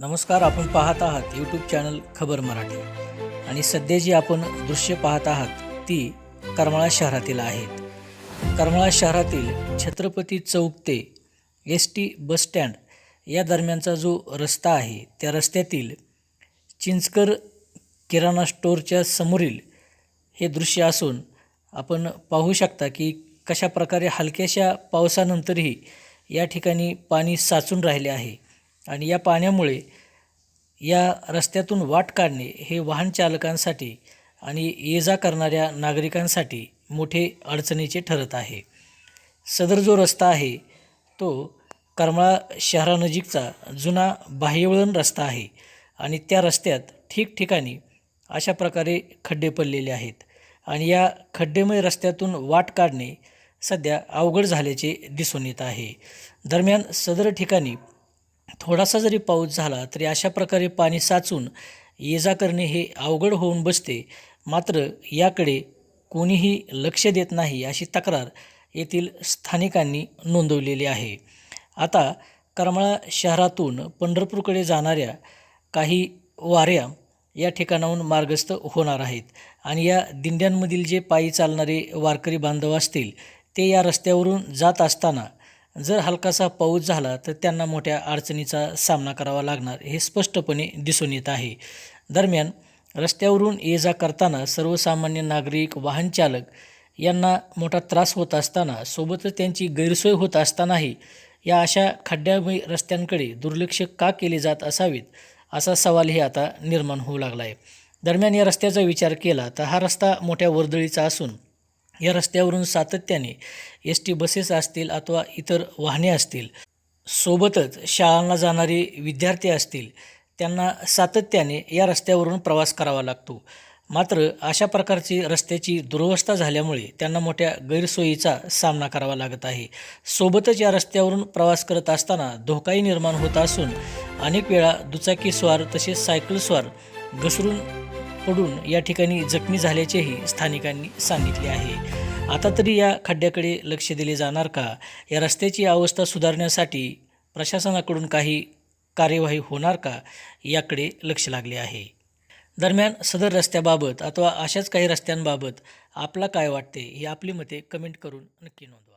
नमस्कार आपण पाहत आहात यूट्यूब चॅनल खबर मराठी. आणि सध्या जी आपण दृश्य पाहत आहात ती करमाळा शहरातील आहेत करमाळा शहरातील छत्रपती चौक ते एस टी बसस्टँड या दरम्यानचा जो रस्ता आहे त्या रस्त्यातील चिंचकर किराणा स्टोअरच्या समोरील हे दृश्य असून आपण पाहू शकता की कशा प्रकारे हलक्याशा पावसानंतरही या ठिकाणी पाणी साचून राहिले आहे. आणि या पाण्यामुळे या रस्त्यातून वाट काढणे हे वाहन चालकांसाठी आणि ये जा करणाऱ्या नागरिकांसाठी मोठे अडचणीचे ठरत आहे. सदर जो रस्ता आहे तो करमाळा शहरानजीकचा जुना बाह्यवळण रस्ता आहे आणि त्या रस्त्यात ठिकठिकाणी अशा प्रकारे खड्डे पडलेले आहेत आणि या खड्डेमय रस्त्यातून वाट काढणे सध्या अवघड झाल्याचे दिसून येत आहे. दरम्यान सदर ठिकाणी थोडासा जरी पाऊस झाला तरी अशा प्रकारे पाणी साचून ये जा करणे हे अवघड होऊन बसते. मात्र याकडे कोणीही लक्ष देत नाही अशी तक्रार येथील स्थानिकांनी नोंदवलेली आहे. आता करमाळा शहरातून पंढरपूरकडे जाणाऱ्या काही वाऱ्या या ठिकाणाहून मार्गस्थ होणार आहेत आणि या दिंड्यांमधील जे पायी चालणारे वारकरी बांधव असतील ते या रस्त्यावरून जात असताना जर हलकासा पाऊस झाला तर त्यांना मोठ्या अडचणीचा सामना करावा लागणार हे स्पष्टपणे दिसून येत आहे. दरम्यान रस्त्यावरून ये जा करताना सर्वसामान्य नागरिक वाहनचालक यांना मोठा त्रास होत असताना सोबतच त्यांची गैरसोय होत असतानाही या अशा खड्ड्यामय रस्त्यांकडे दुर्लक्ष का केले जात असावेत असा सवालही आता निर्माण होऊ लागला आहे दरम्यान या रस्त्याचा विचार केला तर हा रस्ता मोठ्या वर्दळीचा असून या रस्त्यावरून सातत्याने एस टी बसेस असतील अथवा इतर वाहने असतील सोबतच शाळांना जाणारे विद्यार्थी असतील त्यांना सातत्याने या रस्त्यावरून प्रवास करावा लागतो. मात्र अशा प्रकारची रस्त्याची दुरवस्था झाल्यामुळे त्यांना मोठ्या गैरसोयीचा सामना करावा लागत आहे. सोबतच या रस्त्यावरून प्रवास करत असताना धोकाही निर्माण होत असून अनेक वेळा दुचाकीस्वार तसेच सायकलस्वार घसरून पडून या ठिकाणी जखमी झाल्याचेही स्थानिकांनी सांगितले आहे. आता तरी या खड्ड्याकडे लक्ष दिले जाणार का? या रस्त्याची अवस्था सुधारण्यासाठी प्रशासनाकडून काही कार्यवाही होणार का? याकडे लक्ष लागले आहे. दरम्यान सदर रस्त्याबाबत अथवा अशाच काही रस्त्यांबाबत आपला काय वाटते? ही आपली मते कमेंट करून नक्की नोंदवा.